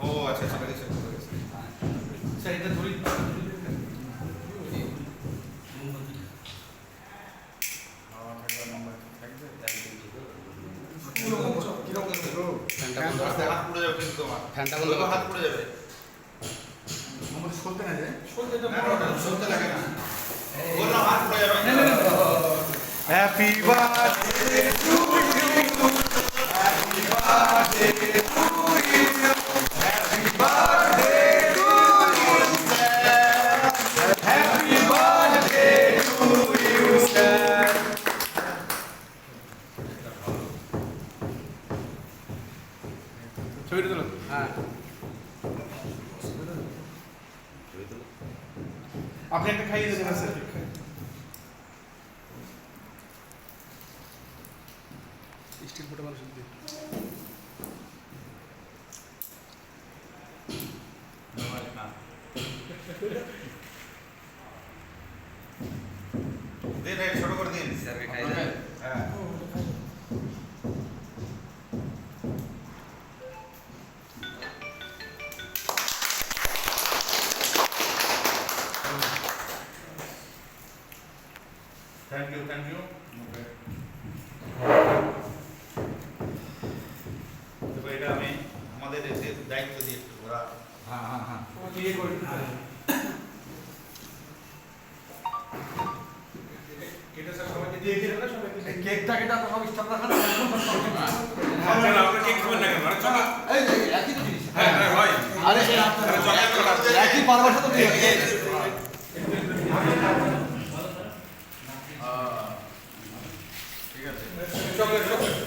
ও আচ্ছা আচ্ছা গেছে স্যার এটা ধরি হাত পুড়ে যাবে কিন্তু তোমার ফ্যানটা বন্ধ হাত পুড়ে যাবে আমাদের সলতে না যায় শুনতে লাগে না বললাম হাত পুড়ে যাবে happy birthday to you happy birthday ছবিটা তুলো হ্যাঁ আপনি একটা খাইয়ে দেবেন স্যার স্টিল ফটো মানুষ দিন এই ছোট করে দিন স্যারকে খাইয়ে থ্যাংক ইউ থ্যাংক ইউ তো এটা আমি আমাদের এসে দায়িত্ব দিয়ে একটু ওরা হ্যাঁ হ্যাঁ হ্যাঁ। সবাইকে দিয়ে দিলেন কেকটা কেটা তো সব স্টাফরা খান আপনারা কেক খাবেন না কেন? মানে এই যে একই হ্যাঁ হ্যাঁ হয়। একই পারবার সাথে